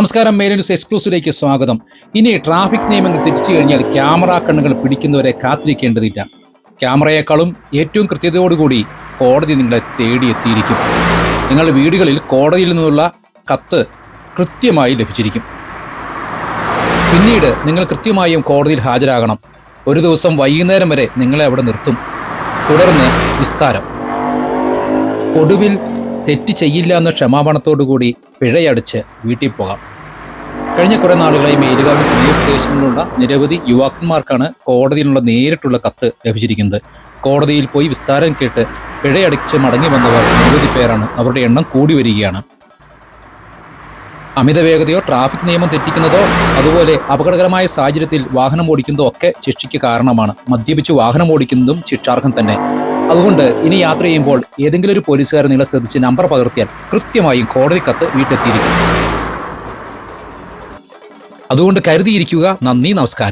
നമസ്കാരം main news എക്സ്ക്ലൂസീവിലേക്ക് സ്വാഗതം. ഇനി ട്രാഫിക് നിയമങ്ങൾ തിരിച്ചു കഴിഞ്ഞാൽ ക്യാമറ കണ്ണുകൾ പിടിക്കുന്നവരെ കാത്തിരിക്കേണ്ടതില്ല. ക്യാമറയേക്കാളും ഏറ്റവും കൃത്യതയോടുകൂടി കോടതി നിങ്ങളെ തേടിയെത്തിയിരിക്കും. നിങ്ങളുടെ വീടുകളിൽ കോടതിയിൽ നിന്നുള്ള കത്ത് കൃത്യമായി ലഭിച്ചിരിക്കും. പിന്നീട് നിങ്ങൾ കൃത്യമായും കോടതിയിൽ ഹാജരാകണം. ഒരു ദിവസം വൈകുന്നേരം വരെ നിങ്ങളെ അവിടെ നിർത്തും. തുടർന്ന് വിസ്താരം ഒടുവിൽ തെറ്റ് ചെയ്യില്ല എന്ന ക്ഷമാപണത്തോടുകൂടി പിഴയടിച്ച് വീട്ടിൽ പോകാം. കഴിഞ്ഞ കുറെ നാളുകളായി മേലുകാവിന് സമീപപ്രദേശങ്ങളിലുള്ള നിരവധി യുവാക്കന്മാർക്കാണ് കോടതിയിലുള്ള നേരിട്ടുള്ള കത്ത് ലഭിച്ചിരിക്കുന്നത്. കോടതിയിൽ പോയി വിസ്താരം കേട്ട് പിഴയടിച്ച് മടങ്ങി വന്നവർ നിരവധി പേരാണ് അവരുടെ എണ്ണം കൂടി വരികയാണ്. അമിത വേഗതയോ ട്രാഫിക് നിയമം തെറ്റിക്കുന്നതോ അതുപോലെ അപകടകരമായ സാഹചര്യത്തിൽ വാഹനം ഓടിക്കുന്നതോ ഒക്കെ ശിക്ഷയ്ക്ക് കാരണമാണ്. മദ്യപിച്ച് വാഹനം ഓടിക്കുന്നതും ശിക്ഷാർഹം തന്നെ. അതുകൊണ്ട് ഇനി യാത്ര ചെയ്യുമ്പോൾ ഏതെങ്കിലും ഒരു പോലീസുകാരൻ നിങ്ങളെ ശ്രദ്ധിച്ച് നമ്പർ പകർത്തിയാൽ കൃത്യമായും കോടതി കത്ത് വീട്ടിലെത്തിയിരിക്കും. അതുകൊണ്ട് കരുതിയിരിക്കുക നന്ദി നമസ്കാരം.